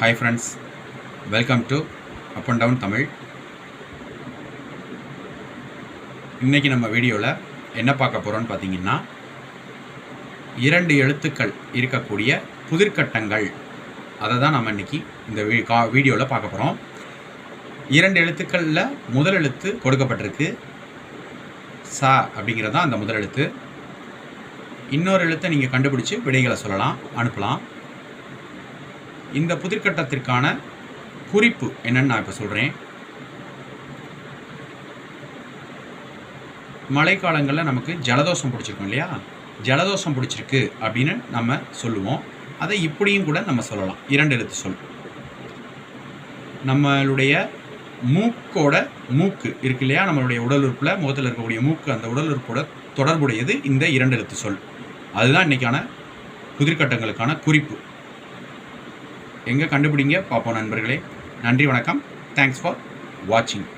Hi friends welcome to up and down Tamil இன்றைக்கி நம்ம வீடியோவில் என்ன பார்க்க போகிறோன்னு பார்த்தீங்கன்னா இரண்டு எழுத்துக்கள் இருக்கக்கூடிய புதிர்கட்டங்கள். அதை தான் நம்ம இன்றைக்கி இந்த வீ கா வீடியோவில் பார்க்க போகிறோம் இரண்டு எழுத்துக்களில் முதல் எழுத்து கொடுக்கப்பட்டிருக்கு. சா அப்படிங்கிறது தான் அந்த முதல் எழுத்து. இன்னொரு எழுத்தை நீங்கள் கண்டுபிடிச்சி விடைகளை சொல்லலாம் அனுப்பலாம். இந்த புதிர்கட்டத்திற்கான குறிப்பு என்னன்னு நான் இப்போ சொல்கிறேன் மழைக்காலங்களில் நமக்கு ஜலதோஷம் பிடிச்சிருக்கும் இல்லையா? ஜலதோஷம் பிடிச்சிருக்கு அப்படின்னு நம்ம சொல்லுவோம். அதை இப்படியும் கூட நம்ம சொல்லலாம். இரண்டு எழுத்து சொல் நம்மளுடைய மூக்கோட மூக்கு இருக்கு இல்லையா? நம்மளுடைய உடல் உறுப்பில் முகத்தில் இருக்கக்கூடிய மூக்கு அந்த உடல் உறுப்போட தொடர்புடையது இந்த இரண்டு எழுத்து சொல் அதுதான் இன்றைக்கான புதிர்கட்டங்களுக்கான குறிப்பு. எங்கே கண்டுபிடிங்க? பார்ப்போம் நண்பர்களே. நன்றி வணக்கம். தேங்க்ஸ் ஃபார் வாட்சிங்